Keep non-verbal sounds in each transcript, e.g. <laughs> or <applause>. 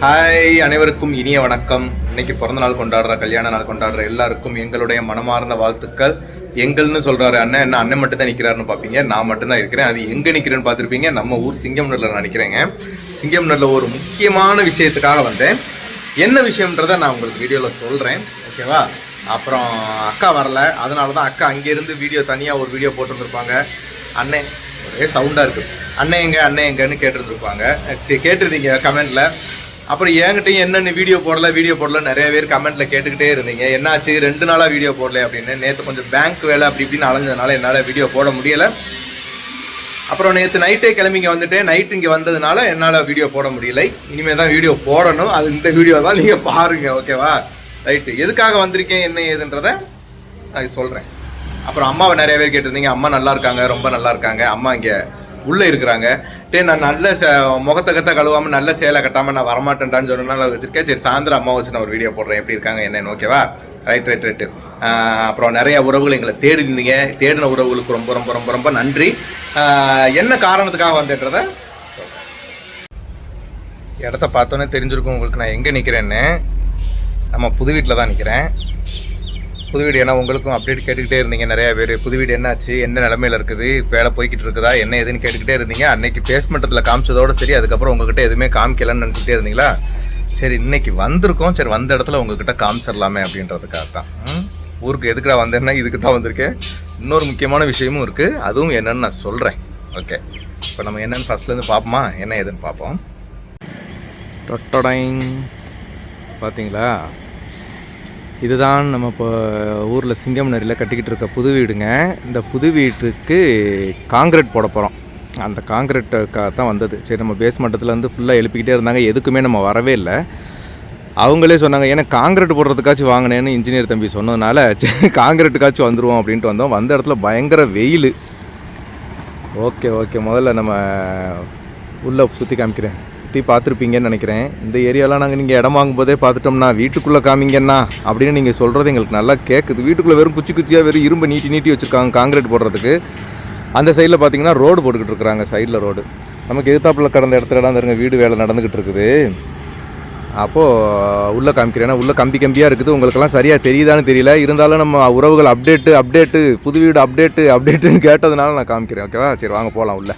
Hi அனைவருக்கும் இனிய வணக்கம். இன்னைக்கு பிறந்த நாள் கொண்டாடுற கல்யாண நாள் கொண்டாடுற எல்லாருக்கும் எங்களுடைய மனமார்ந்த வாழ்த்துக்கள். எங்கள்னு சொல்றாரு அண்ணன் என்ன அண்ணன் மட்டும் தான் நிற்கிறாருன்னு பார்ப்பீங்க நான் மட்டும்தான் இருக்கிறேன். அது எங்கே நிற்கிறேன்னு பார்த்துருப்பீங்க. நம்ம ஊர் சிங்கம்னூரில் நான் நினைக்கிறேங்க சிங்கம்னூரில் ஒரு முக்கியமான விஷயத்துக்காக வந்தேன். என்ன விஷயம்ன்றத நான் உங்களுக்கு வீடியோவில் சொல்கிறேன் ஓகேவா? அப்புறம் அக்கா வரல. அதனால தான் அக்கா அங்கேருந்து வீடியோ தனியாக ஒரு வீடியோ போட்டிருந்துருப்பாங்க. அண்ணன் ஒரே சவுண்டாக இருக்குது அண்ணன் எங்க அண்ணன் எங்கன்னு கேட்டிருந்துருப்பாங்க. கேட்டிருந்தீங்க கமெண்ட்டில் அப்புறம் என்கிட்டயும் என்னென்ன வீடியோ போடல வீடியோ போடல நிறைய பேர் கமெண்ட்ல கேட்டுக்கிட்டே இருந்தீங்க. என்னாச்சு? ரெண்டு நாளா வீடியோ போடல அப்படின்னு. நேற்று கொஞ்சம் பேங்க் வேலை அப்படி இப்படின்னு அலைஞ்சதுனால என்னால் வீடியோ போட முடியல. அப்புறம் நேற்று நைட்டே கிளம்பிங்க வந்துட்டேன். நைட் இங்கே வந்ததுனால என்னால் வீடியோ போட முடியல. இனிமேல் தான் வீடியோ போடணும். அது இந்த வீடியோ தான் நீங்கள் பாருங்க ஓகேவா ரைட்டு எதுக்காக வந்திருக்கேன் என்ன ஏதுன்றதை நான் சொல்கிறேன் அப்புறம் அம்மாவை நிறைய பேர் கேட்டிருந்தீங்க. அம்மா நல்லா இருக்காங்க ரொம்ப நல்லா இருக்காங்க. அம்மா இங்கே உள்ளே இருக்கிறாங்க. டே நான் நல்ல ச முகத்தை கத்த கழுவாமல் நல்ல சேலை கட்டாமல் நான் வரமாட்டேன்டான்னு சொன்னனால வச்சிருக்கேன். சரி சாயந்தரம் அம்மா வச்சு நான் ஒரு வீடியோ போடுறேன். எப்படி இருக்காங்க என்னன்னு ஓகேவா ரைட் ரைட் ரைட்டு அப்புறம் நிறைய உறவுகள் எங்களை தேடி இருந்தீங்க தேடின உறவுகளுக்கு ரொம்ப ரொம்ப ரொம்ப ரொம்ப நன்றி. என்ன காரணத்துக்காக வந்துட்டுறத இடத்த பார்த்தோன்னே தெரிஞ்சிருக்கும் உங்களுக்கு நான் எங்கே நிற்கிறேன்னு நம்ம புது வீட்டில் தான் நிற்கிறேன் புது வீடு ஏன்னா உங்களுக்கும் அப்டேட் கேட்டுக்கிட்டே இருந்தீங்க நிறைய பேர். புது வீடு என்னாச்சு? என்ன நிலமையில இருக்குது? வேலை போய்கிட்டு இருக்குதா? என்ன ஏதுன்னு கேட்டுக்கிட்டே இருந்தீங்க. அன்னைக்கு பேஸ்மெண்ட்டத்தில் காமிச்சதோட சரி அதுக்கப்புறம் உங்ககிட்ட எதுவுமே காமிக்கலன்னு நினச்சிட்டே இருந்தீங்களா? சரி இன்னைக்கு வந்திருக்கோம். சரி வந்த இடத்துல உங்ககிட்ட காமிச்சிடலாமே அப்படின்றதுக்காக தான். ஊருக்கு எதுக்குடா வந்தேன்னா இதுக்கு தான் வந்திருக்கேன். இன்னொரு முக்கியமான விஷயமும் இருக்குது அதுவும் என்னன்னு நான் சொல்கிறேன் ஓகே இப்போ நம்ம என்னென்னு ஃபஸ்ட்லேருந்து பார்ப்போமா? என்ன ஏதுன்னு பார்ப்போம். டொட்டடைங் பார்த்தீங்களா இதுதான் நம்ம இப்போ ஊரில் சிங்கம் நரியில் கட்டிக்கிட்டு இருக்க புது வீடுங்க. இந்த புது வீட்டுக்கு காங்கிரீட் போட போகிறோம் அந்த காங்கிரீட்டுக்காக தான் வந்தது. சரி நம்ம பேஸ்மட்டத்துலேருந்து ஃபுல்லாக எழுப்பிக்கிட்டே இருந்தாங்க. எதுக்குமே நம்ம வரவே இல்லை. அவங்களே சொன்னாங்க ஏன்னா காங்கிரீட் போடுறதுக்காச்சும் வாங்கினேன்னு இன்ஜினியர் தம்பி சொன்னதுனால சரி காங்கிரீட்டுக்காச்சும் வந்துடுவோம் அப்படின்ட்டு வந்தோம். வந்த இடத்துல பயங்கர வெயில். Okay okay. முதல்ல நம்ம உள்ளே சுற்றி காமிக்கிறேன். சுற்றி பார்த்துருப்பீங்கன்னு நினைக்கிறேன். இந்த ஏரியாலாம் நாங்கள் நீங்கள் இடம் வாங்கும்போதே பார்த்துட்டோம்னா வீட்டுக்குள்ளே காமிங்கண்ணா அப்படின்னு நீங்கள் சொல்கிறது எங்களுக்கு நல்லா கேட்குது வீட்டுக்குள்ளே வெறும் குச்சி குச்சியாக வெறும் இரும்பு நீட்டி நீட்டி வச்சுருக்காங்க காங்கிரீட் போடுறதுக்கு. அந்த சைடில் பார்த்தீங்கன்னா ரோடு போட்டுக்கிட்டு இருக்கிறாங்க சைடில் ரோடு. நமக்கு எதிர்த்தாப்பில் கடந்த இடத்துல தான் இருங்க வீடு வேலை நடந்துக்கிட்டு இருக்குது. அப்போது உள்ளே காமிக்கிறேன். ஏன்னா உள்ளே கம்பி கம்பியாக இருக்குது. உங்களுக்கெல்லாம் சரியாக தெரியுதான்னு தெரியல. இருந்தாலும் நம்ம உறவுகள் அப்டேட்டு அப்டேட்டு புது வீடு அப்டேட்டு அப்டேட்டுன்னு கேட்டதுனால நான் காமிக்கிறேன். ஓகேவா? சரி வாங்க போகலாம் உள்ளே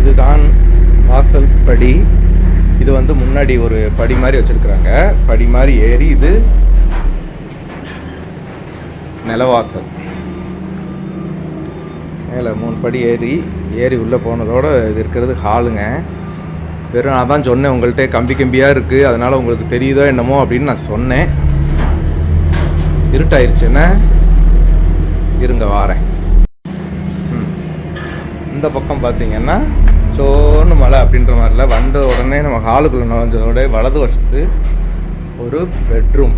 இதுதான் வாசல் படி இது வந்து முன்னாடி ஒரு படி மாதிரி வச்சிருக்கிறாங்க. படி மாதிரி ஏறி இது நிலவாசல். மேலே மூணு படி ஏறி ஏறி உள்ளே போனதோட இது இருக்கிறது ஹாலுங்க. வெறும் நான் தான் சொன்னேன் உங்கள்கிட்ட கம்பி கம்பியாக இருக்குது அதனால் உங்களுக்கு தெரியுதோ என்னமோ அப்படின்னு நான் சொன்னேன். இருட்டாயிருச்சு என்ன? இருங்க வாரேன். இந்த பக்கம் பார்த்தீங்கன்னா சோன்னு மலை அப்படின்ற மாதிரில வந்த உடனே நம்ம ஹாலுக்குள்ளே நுழைஞ்சதோட வலது வசத்து ஒரு பெட்ரூம்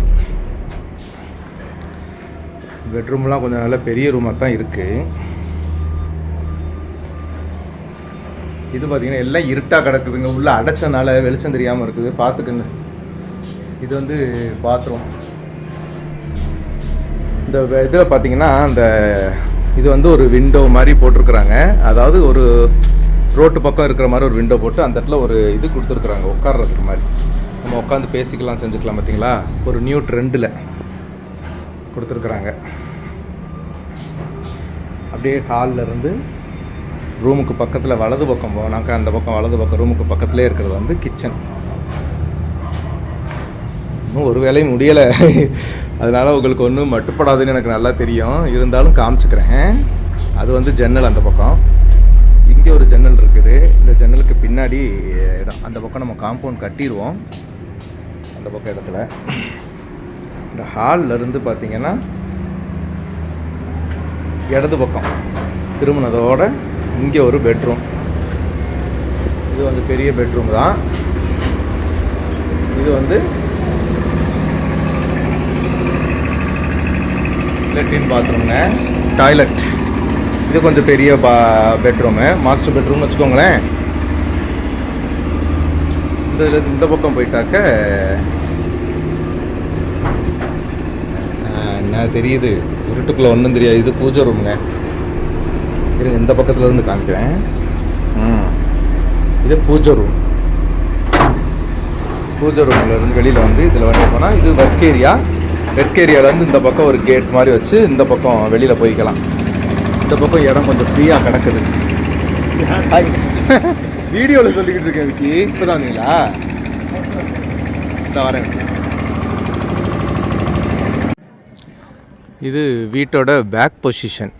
பெட்ரூம்லாம் கொஞ்சம் நல்ல பெரிய ரூமாக தான் இருக்குது இது பார்த்தீங்கன்னா எல்லாம் இருட்டாக கிடக்குதுங்க. உள்ள அடைச்சனால வெளிச்சம் தெரியாமல் இருக்குது. பார்த்துக்குங்க இது வந்து பாத்ரூம் இந்த இதில் பார்த்தீங்கன்னா அந்த இது வந்து ஒரு விண்டோ மாதிரி போட்டிருக்குறாங்க. அதாவது ஒரு ரோட்டு பக்கம் இருக்கிற மாதிரி ஒரு விண்டோ போட்டு அந்த இடத்துல ஒரு இது கொடுத்துருக்குறாங்க உட்கார்றதுக்கு மாதிரி. நம்ம உட்காந்து பேசிக்கலாம் செஞ்சுக்கலாம் பார்த்தீங்களா? ஒரு நியூ ட்ரெண்டில் கொடுத்துருக்குறாங்க. அப்படியே ஹாலில் இருந்து ரூமுக்கு பக்கத்தில் வலது பக்கம் போனாக்கா அந்த பக்கம் வலது பக்கம் ரூமுக்கு பக்கத்துலேயே இருக்கிறது வந்து கிச்சன் இன்னும் ஒரு வேலையும் முடியலை. அதனால் உங்களுக்கு ஒன்றும் மட்டுப்படாதுன்னு எனக்கு நல்லா தெரியும். இருந்தாலும் காமிச்சுக்கிறேன். அது வந்து ஜன்னல் அந்த பக்கம். இங்கே ஒரு ஜன்னல் இருக்குது. இந்த ஜன்னலுக்கு பின்னாடி இடம். அந்த பக்கம் நம்ம காம்பவுண்ட் கட்டிடுவோம் அந்த பக்கம் இடத்துல. இந்த ஹாலில் இருந்து பார்த்தீங்கன்னா இடது பக்கம். திரும்பினதோட இங்கே ஒரு பெட்ரூம் இது வந்து பெரிய பெட்ரூம் தான். இது வந்து லெட்டின் பாத்ரூம்ங்க டாய்லெட் இது கொஞ்சம் பெரிய பா பெட்ரூமு மாஸ்டர் பெட்ரூம்னு வச்சுக்கோங்களேன். இந்த இது இந்த பக்கம் போயிட்டாக்க என்ன தெரியுது? இருட்டுக்குள்ளே ஒன்றும் தெரியாது. இது பூஜை ரூமுங்க இருங்க இந்த பக்கத்துலேருந்து காமிக்கிறேன். ம். இது பூஜை ரூம் பூஜை ரூமில் இருந்து வெளியில் வந்து இதில் வந்து போனால் இது ஒர்க் ஏரியா ஒர்க் ஏரியாவிலேருந்து இந்த பக்கம் ஒரு கேட் மாதிரி வச்சு இந்த பக்கம் வெளியில் போய்க்கலாம். இந்த பக்கம் இடம் கொஞ்சம் ஃப்ரீயாக கிடக்குது. வீடியோவில் சொல்லிக்கிட்டு இருக்கேன் விக்கி. இப்போ தான் வந்தீங்களா வரேன். இது வீட்டோட பேக் பொசிஷன்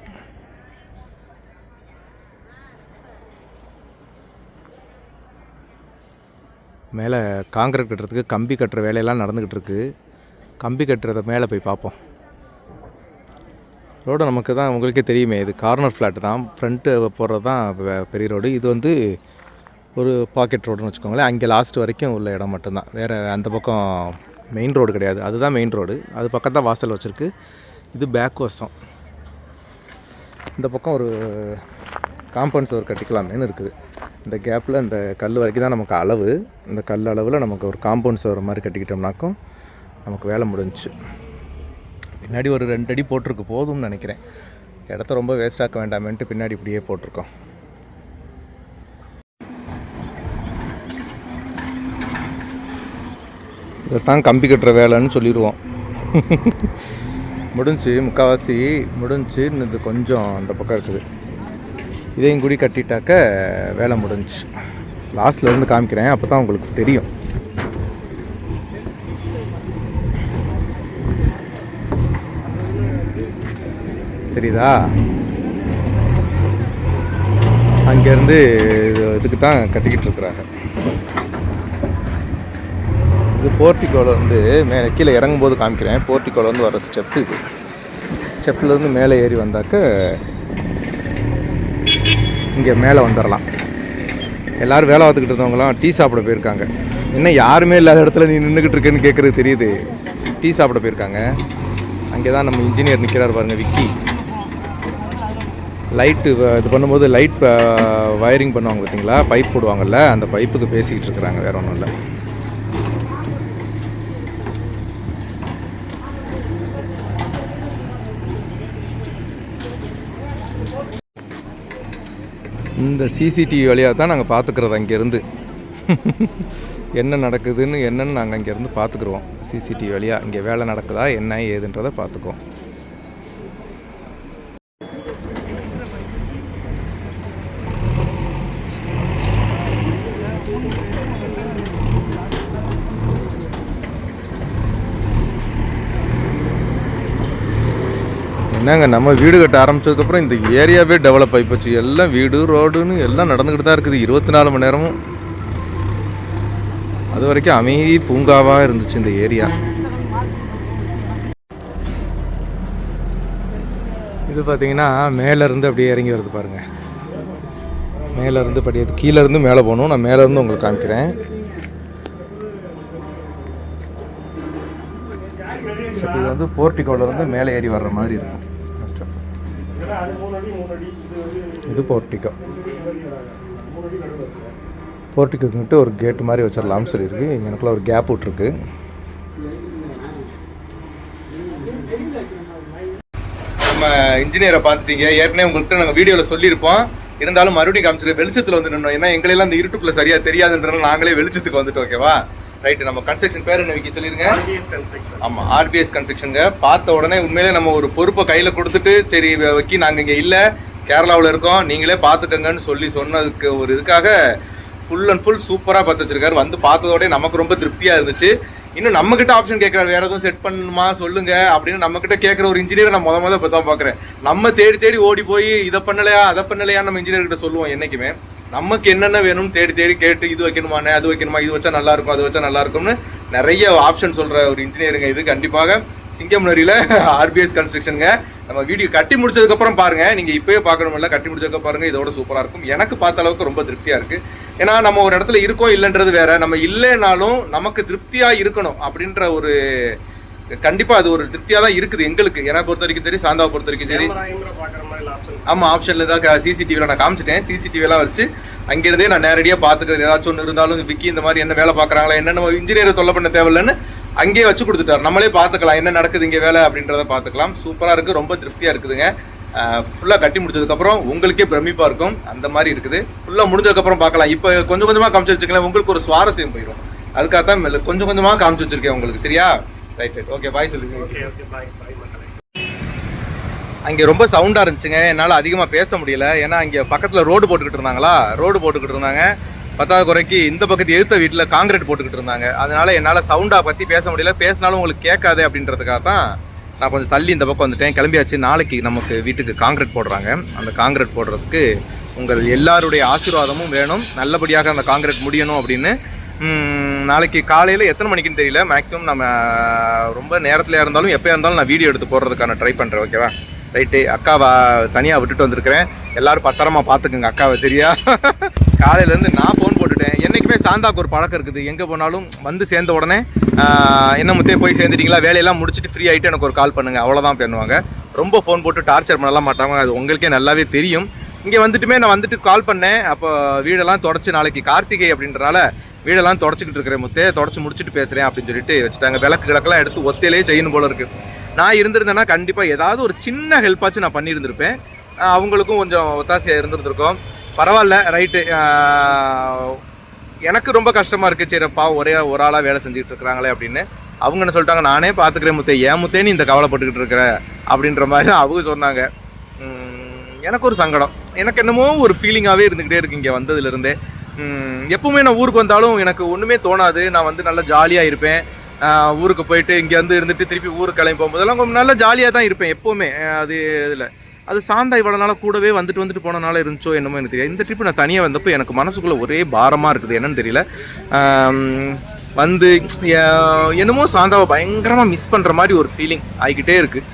மேலே காங்கிரீட் கட்டுறதுக்கு கம்பி கட்டுற வேலையெல்லாம் நடந்துக்கிட்டு இருக்கு. கம்பி கட்டுறத மேலே போய் பார்ப்போம். ரோடு நமக்கு தான் உங்களுக்கே தெரியுமே இது கார்னர் ஃப்ளாட் தான். ஃப்ரண்ட்டு போடுறது தான் பெரிய ரோடு. இது வந்து ஒரு பாக்கெட் ரோடுன்னு வச்சுக்கோங்களேன். அங்கே லாஸ்ட் வரைக்கும் உள்ள இடம் மட்டும்தான். வேறு அந்த பக்கம் மெயின் ரோடு கிடையாது. அதுதான் மெயின் ரோடு அது பக்கம் தான் வாசல் வச்சுருக்கு. இது பேக் வசம். இந்த பக்கம் ஒரு காம்பவுண்ட் சுவர் கட்டிக்கலாமேன்னு இருக்குது. இந்த கேப்பில் இந்த கல் வரைக்கும் தான் நமக்கு அளவு. இந்த கல் அளவில் நமக்கு ஒரு காம்பவுண்ட் சுவர் மாதிரி கட்டிக்கிட்டோம்னாக்கும் நமக்கு வேலை முடிஞ்சுச்சு. பின்னாடி ஒரு ரெண்டு அடி போட்டிருக்கு போதும்னு நினைக்கிறேன். இடத்த ரொம்ப வேஸ்ட் ஆக்க வேண்டாமேன்ட்டு பின்னாடி இப்படியே போட்டிருக்கோம். இதைத்தான் கம்பி கட்டுற வேலைன்னு சொல்லிடுவோம். முடிஞ்சு முக்கால்வாசி முடிஞ்சு இது கொஞ்சம் அந்த பக்கம் இருக்குது. இதையும் கூடி கட்டிட்டாக்க வேலை முடிஞ்சுச்சு லாஸ்ட்லேருந்து காமிக்கிறேன் அப்போ தான் உங்களுக்கு தெரியும். தெரியுதா? அங்கேருந்து இதுக்கு தான் கட்டிக்கிட்டு இருக்கிறாங்க. இது போர்ட்டிகோவில் வந்து மேலே கீழே இறங்கும்போது காமிக்கிறேன். போர்ட்டிகோவில் வந்து வர ஸ்டெப்பு இது. ஸ்டெப்லேருந்து மேலே ஏறி வந்தாக்க இங்கே மேலே வந்துடலாம் எல்லோரும் வேலை பார்த்துக்கிட்டு இருந்தவங்களாம் டீ சாப்பிட போயிருக்காங்க. என்ன யாருமே இல்லாத இடத்துல நீ நின்றுக்கிட்டு இருக்கேன்னு கேட்குறது தெரியுது. டீ சாப்பிட போயிருக்காங்க. அங்கே தான் நம்ம இன்ஜினியர் நிற்கிறார் பாருங்க விக்கி. லைட்டு இது பண்ணும்போது லைட் வயரிங் பண்ணுவாங்க பார்த்தீங்களா? பைப் போடுவாங்கல்ல அந்த பைப்புக்கு பேசிக்கிட்டு இருக்கிறாங்க வேற ஒன்றும் இல்லை. இந்த சிசிடிவி வழியாக தான் நாங்கள் பார்த்துக்கிறது அங்கேருந்து. என்ன நடக்குதுன்னு என்னன்னு நாங்கள் அங்கேருந்து பார்த்துக்குருவோம் சிசிடிவி வழியாக இங்கே வேலை நடக்குதா என்ன ஏதுன்றதை பார்த்துக்குவோம் என்னங்க நம்ம வீடு கட்ட ஆரம்பிச்சதுக்கப்புறம் இந்த ஏரியாவே டெவலப் ஆகிப்போச்சு எல்லாம் வீடு ரோடுன்னு எல்லாம் நடந்துக்கிட்டு தான் இருக்குது. இருபத்தி நாலு மணி நேரமும். அது வரைக்கும் அமைதி பூங்காவாக இருந்துச்சு இந்த ஏரியா. இது பார்த்தீங்கன்னா மேலேருந்து அப்படியே இறங்கி வருது பாருங்கள் மேலேருந்து படியாது கீழேருந்து மேலே போகணும். நான் மேலேருந்து உங்களுக்கு காமிக்கிறேன். இது வந்து போர்ட்டிகோல இருந்து மேலே ஏறி வர்ற மாதிரி இருக்கும். இது போர்ட்டிகோ போர்ட்டிகோக்கிட்ட ஒரு கேட் மாதிரி வச்சிடலாம்னு சொல்லியிருக்கு. எனக்குள்ள ஒரு கேப் விட்ருக்கு நம்ம இன்ஜினியரை பார்த்துட்டீங்க. ஏற்கனவே உங்கள்கிட்ட நாங்கள் வீடியோவில் சொல்லியிருப்போம். இருந்தாலும் மறுபடியும் காமிச்சிருக்கேன். வெளிச்சத்தில் வந்து நின்னோம். ஏன்னா எங்களெல்லாம் இந்த இருட்டுக்குள்ளே சரியாக தெரியாதுன்றனால நாங்களே வெளிச்சத்துக்கு வந்துட்டோம் ஓகேவா ரைட்டு நம்ம கன்ஸ்ட்ரக்ஷன் பேர் என்ன விக்கி? சொல்லிருங்க. ஆமா ஆர்பிஎஸ் கன்ஸ்ட்ரக்ஷனுங்க பார்த்த உடனே உண்மையிலே நம்ம ஒரு பொறுப்பை கையில கொடுத்துட்டு சரி வைக்கி நாங்க இங்க இல்ல. கேரளாவில் இருக்கோம். நீங்களே பார்த்துக்கங்கன்னு சொல்லி சொன்னதுக்கு ஒரு இதுக்காக ஃபுல் அண்ட் ஃபுல் சூப்பரா பார்த்து வச்சிருக்காரு. வந்து பார்த்ததோட நமக்கு ரொம்ப திருப்தியா இருந்துச்சு. இன்னும் நம்ம கிட்ட ஆப்ஷன் கேட்கறாரு. வேற எதுவும் செட் பண்ணணுமா சொல்லுங்க. அப்படின்னு நம்ம கிட்ட கேட்குற ஒரு இன்ஜினியர் நான் முத முத இப்போ தான் பார்க்குறேன். நம்ம தேடி தேடி ஓடி போய் இதை பண்ணலையா அதை பண்ணலையா நம்ம இன்ஜினியர் கிட்ட சொல்லுவோம் என்னைக்குமே. நமக்கு என்னென்ன வேணும்னு தேடி தேடி கேட்டு இது வைக்கணுமாண்ணே அது வைக்கணுமா இது வச்சா நல்லா இருக்கும் அது வச்சா நல்லா இருக்கும்னு நிறைய ஆப்ஷன் சொல்ற ஒரு இன்ஜினியருங்க இது. கண்டிப்பாக சிங்கம்நரியில் ஆர்பிஎஸ் கன்ஸ்ட்ரக்ஷனுங்க நம்ம வீடியோ கட்டி முடிச்சதுக்கு அப்புறம் பாருங்க. நீங்க இப்பயே கட்டி முடிச்சதுக்கு பாருங்க. இதோட சூப்பரா இருக்கும். எனக்கு பார்த்த அளவுக்கு ரொம்ப திருப்தியா இருக்கு. ஏன்னா நம்ம ஒரு இடத்துல இருக்கோம் இல்லைன்றது வேற. நம்ம இல்லைனாலும் நமக்கு திருப்தியா இருக்கணும் அப்படின்ற ஒரு கண்டிப்பா அது ஒரு திருப்தியா தான் இருக்குது எங்களுக்கு. ஏன்னா பொறுத்த வரைக்கும் சரி சாந்தாவை பொறுத்த வரைக்கும் சரி. ஆமாம் ஆப்ஷனில் தான் சிசிடிவியில் நான் காமிச்சிட்டேன். சிசிடிவிலாம் வச்சு அங்கேருந்தே நான் நேரடியாக பார்த்துக்கிறது. ஏதாச்சும் ஒன்று இருந்தாலும் விக்கி இந்த மாதிரி என்ன வேலை பார்க்குறாங்களா என்ன நம்ம இன்ஜினியரை தொல்லை பண்ண தேவையில்லைன்னு அங்கேயே வச்சு கொடுத்துட்டார். நம்மளே பார்த்துக்கலாம். என்ன நடக்குது இங்கே வேலை அப்படின்றத பார்த்துக்கலாம். சூப்பராக இருக்குது ரொம்ப திருப்தியாக இருக்குதுங்க. ஃபுல்லாக கட்டி முடிச்சதுக்கப்புறம் உங்களுக்கே பிரமிப்பாக இருக்கும். அந்த மாதிரி இருக்குது. ஃபுல்லாக முடிஞ்சதுக்கப்புறம் பார்க்கலாம். இப்போ கொஞ்சம் கொஞ்சமாக காமிச்சு வச்சுக்கலாம் உங்களுக்கு ஒரு சுவாரஸ்யம் போயிடும் அதுக்காக தான் மெல்ல- கொஞ்சம் கொஞ்சமாக காமிச்சு வச்சிருக்கேன் உங்களுக்கு. சரியா? ரைட் ரைட் ஓகே பாய் சொல்லுங்கள் ஓகே ஓகே பாய் பாய் அங்கே ரொம்ப சவுண்டாக இருந்துச்சுங்க. என்னால் அதிகமாக பேச முடியல. ஏன்னா அங்கே பக்கத்தில் ரோடு போட்டுக்கிட்டு இருந்தாங்களா? ரோடு போட்டுக்கிட்டு இருந்தாங்க. பத்தாவது குறைக்கு இந்த பக்கத்து எதிர்த்த வீட்டில் காங்கிரீட் போட்டுக்கிட்டு இருந்தாங்க. அதனால் என்னால் சவுண்டாக பற்றி பேச முடியல. பேசினாலும் உங்களுக்கு கேட்காது அப்படின்றதுக்காக தான் நான் கொஞ்சம் தள்ளி இந்த பக்கம் வந்துட்டேன். கிளம்பியாச்சு. நாளைக்கு நமக்கு வீட்டுக்கு காங்கிரீட் போடுறாங்க. அந்த காங்கிரீட் போடுறதுக்கு உங்கள் எல்லாருடைய ஆசீர்வாதமும் வேணும். நல்லபடியாக அந்த காங்கிரீட் முடியணும் அப்படின்னு. நாளைக்கு காலையில் எத்தனை மணிக்குன்னு தெரியல. மேக்ஸிமம் நம்ம ரொம்ப நேரத்தில் இருந்தாலும் எப்போ இருந்தாலும் நான் வீடியோ எடுத்து போடுறதுக்கான ட்ரை பண்ணுறேன் ஓகேவா ரைட்டு அக்காவை தனியாக விட்டுட்டு வந்திருக்கிறேன். எல்லாரும் பத்திரமா பார்த்துக்குங்க அக்காவை சரியா? காலையிலேருந்து நான் ஃபோன் போட்டுட்டேன். என்றைக்குமே சாந்தாக்கு ஒரு பழக்கம் இருக்குது. எங்கே போனாலும் வந்து சேர்ந்த உடனே என்ன முத்தே போய் சேர்ந்துட்டிங்களா? வேலையெல்லாம் முடிச்சுட்டு ஃப்ரீ ஆகிட்டு எனக்கு ஒரு கால் பண்ணுங்க. அவ்வளோதான் பண்ணுவாங்க. ரொம்ப ஃபோன் போட்டு டார்ச்சர் பண்ணலாம் மாட்டாங்க. அது உங்களுக்கே நல்லாவே தெரியும். இங்கே வந்துட்டுமே நான் வந்துட்டு கால் பண்ணேன். அப்போ வீடெல்லாம் தொடச்சி நாளைக்கு கார்த்திகை அப்படின்றனால வீடெல்லாம் தொடச்சிக்கிட்டு இருக்கிறேன் முத்தே தொடச்சி முடிச்சுட்டு பேசுகிறேன் அப்படின்னு சொல்லிட்டு வச்சுட்டாங்க. விளக்கு கிழக்கெல்லாம் எடுத்து ஒத்தையிலே செய்யணும் போல இருக்குது நான் இருந்திருந்தேன்னா கண்டிப்பாக ஏதாவது ஒரு சின்ன ஹெல்ப்பாச்சும் நான் பண்ணியிருந்திருப்பேன். அவங்களுக்கும் கொஞ்சம் ஒத்தாசையாக இருந்துருந்துருக்கோம். பரவாயில்ல ரைட்டு எனக்கு ரொம்ப கஷ்டமாக இருக்குது சரிப்பா ஒரே ஒரு ஆளாக வேலை செஞ்சுட்டு இருக்கிறாங்களே அப்படின்னு. அவங்க என்ன சொல்லிட்டாங்க நானே பார்த்துக்கிறேன் முத்தே. ஏன் முத்தே நீ இந்த கவலைப்பட்டுக்கிட்டு இருக்கிற? அப்படின்ற மாதிரி அவங்க சொன்னாங்க. எனக்கு ஒரு சங்கடம். எனக்கு என்னமோ ஒரு ஃபீலிங்காகவே இருந்துக்கிட்டே இருக்கு இங்கே வந்ததுலேருந்தே எப்பவுமே நான் ஊருக்கு வந்தாலும் எனக்கு ஒன்றுமே தோணாது. நான் வந்து நல்லா ஜாலியாக இருப்பேன். ஊருக்கு போயிட்டு இங்கேருந்து இருந்துட்டு திருப்பி ஊருக்கு கிளம்பி போகும்போதெல்லாம் கொஞ்சம் நல்லா ஜாலியாக தான் இருப்பேன் எப்போவுமே. அது இதில். அது சாந்தா இவ்வளோ நாளாக கூடவே வந்துட்டு வந்துட்டு போனனால இருந்துச்சோ என்னமோ எனக்கு தெரியாது. இந்த ட்ரிப்பு நான் தனியாக வந்தப்போ எனக்கு மனசுக்குள்ளே ஒரே பாரமாக இருக்குது. என்னன்னு தெரியல. வந்து என்னமோ சாந்தாவை பயங்கரமாக மிஸ் பண்ணுற மாதிரி ஒரு ஃபீலிங் ஆகிக்கிட்டே இருக்குது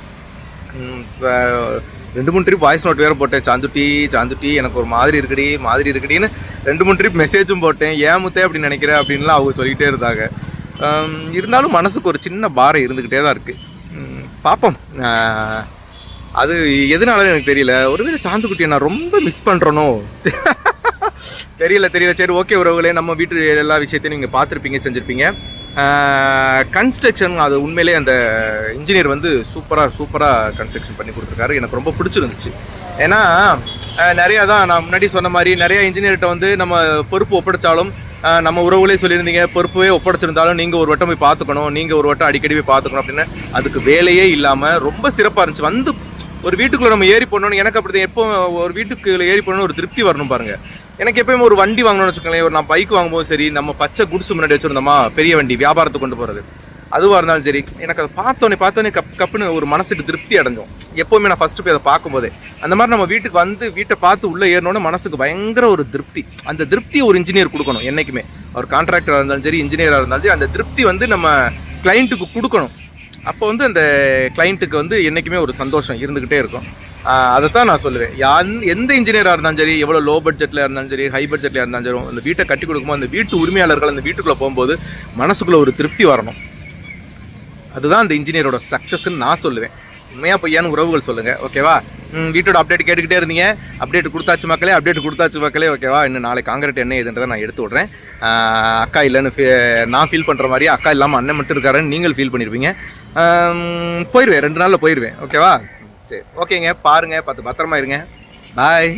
ரெண்டு மூணு ட்ரிப் வாய்ஸ் நோட் வேறு போட்டேன். சாந்துட்டி சாந்துட்டி எனக்கு ஒரு மாதிரி இருக்குடி மாதிரி இருக்குடின்னு ரெண்டு மூணு ட்ரிப் மெசேஜும் போட்டேன். ஏன் முத்தே அப்படி நினைக்கிறேன் அப்படின்லாம் அவங்க சொல்லிக்கிட்டே இருந்தாங்க. இருந்தாலும் மனசுக்கு ஒரு சின்ன பாரம் இருந்துக்கிட்டே தான் இருக்குது பார்ப்போம் அது எதனால எனக்கு தெரியல. ஒருவேளை சாந்துக்குட்டியை நான் ரொம்ப மிஸ் பண்ணுறனோ <laughs> தெரியல தெரியல. சரி ஓகே உறவுகளே நம்ம வீட்டு எல்லா விஷயத்தையும் நீங்கள் பார்த்துருப்பீங்க செஞ்சுருப்பீங்க. கன்ஸ்ட்ரக்ஷன் அது உண்மையிலே அந்த இன்ஜினியர் வந்து சூப்பராக சூப்பராக கன்ஸ்ட்ரக்ஷன் பண்ணி கொடுத்துருக்காரு. எனக்கு ரொம்ப பிடிச்சிருந்துச்சு. ஏன்னா நிறையா தான் நான் முன்னாடி சொன்ன மாதிரி நிறையா இன்ஜினியர்கிட்ட வந்து நம்ம பொறுப்பு ஒப்படைச்சாலும் நம்ம உறவுகளே சொல்லியிருந்தீங்க பொறுப்பவே ஒப்படைச்சிருந்தாலும் நீங்கள் ஒரு வட்டம் போய் பார்த்துக்கணும் நீங்கள் ஒரு வட்டம் அடிக்கடி போய் பார்த்துக்கணும் அப்படின்னு அதுக்கு வேலையே இல்லாமல் ரொம்ப சிறப்பாக இருந்துச்சு. வந்து ஒரு வீட்டுக்குள்ள நம்ம ஏறி போடணும்னு எனக்கு அப்படி எப்போ ஒரு வீட்டுக்குள்ள ஏறி போடணும் ஒரு திருப்தி வரணும் பாருங்க. எனக்கு எப்பயுமே ஒரு வண்டி வாங்கணும்னு வச்சுக்கோங்களேன் ஒரு நான் பைக் வாங்கும்போது சரி நம்ம பச்சை குடிசு முன்னாடி வச்சுருந்தோமா பெரிய வண்டி வியாபாரத்துக்கு கொண்டு போகிறது அதுவாக இருந்தாலும் சரி எனக்கு அதை பார்த்தோன்னே பார்த்தோன்னே கப் கப்புன்னு ஒரு மனசுக்கு திருப்தி அடைஞ்சோம். எப்போவுமே நான் ஃபஸ்ட்டு போய் அதை பார்க்கும்போதே. அந்த மாதிரி நம்ம வீட்டுக்கு வந்து வீட்டை பார்த்து உள்ளே ஏறினோன்னே மனசுக்கு பயங்கர ஒரு திருப்தி. அந்த திருப்தியை ஒரு இன்ஜினியர் கொடுக்கணும் என்றைக்குமே ஒரு கான்ட்ராக்டராக இருந்தாலும் சரி இன்ஜினியராக இருந்தாலும் சரி அந்த திருப்தி வந்து நம்ம கிளைண்ட்டுக்கு கொடுக்கணும். அப்போ வந்து அந்த கிளைண்ட்டுக்கு வந்து என்றைக்குமே ஒரு சந்தோஷம் இருந்துக்கிட்டே இருக்கும். அதை தான் நான் சொல்லுவேன். யான் எந்த இன்ஜினியராக இருந்தாலும் சரி எவ்வளோ லோ பட்ஜெட்டில் இருந்தாலும் சரி ஹை பட்ஜெட்டில் இருந்தாலும் சரி அந்த வீட்டை கட்டி கொடுக்கும்போது அந்த வீட்டு உரிமையாளர்கள் அந்த வீட்டுக்குள்ளே போகும்போது மனசுக்குள்ளே ஒரு திருப்தி வரணும். அதுதான் அந்த இன்ஜினியரோட சக்ஸஸ்ன்னு நான் சொல்லுவேன். உண்மையாக பொய்யான்னு உறவுகள் சொல்லுங்கள் ஓகேவா வீட்டோட அப்டேட் கேட்டுக்கிட்டே இருந்தீங்க. அப்டேட் கொடுத்தாச்சு மக்களே அப்டேட் கொடுத்தாச்சு மக்களே ஓகேவா இன்னும் நாளைக்கு காங்கிரட் என்ன இதுன்றதை நான் எடுத்து விட்றேன். அக்கா இல்லைன்னு நான் ஃபீல் பண்ணுற மாதிரி அக்கா இல்லாமல் அண்ணன் மட்டும் இருக்காருன்னு நீங்கள் ஃபீல் பண்ணியிருப்பீங்க போயிடுவேன் ரெண்டு நாளில் போயிடுவேன் ஓகேவா சரி ஓகேங்க பாருங்கள் பார்த்து பத்திரமா இருங்க. பாய்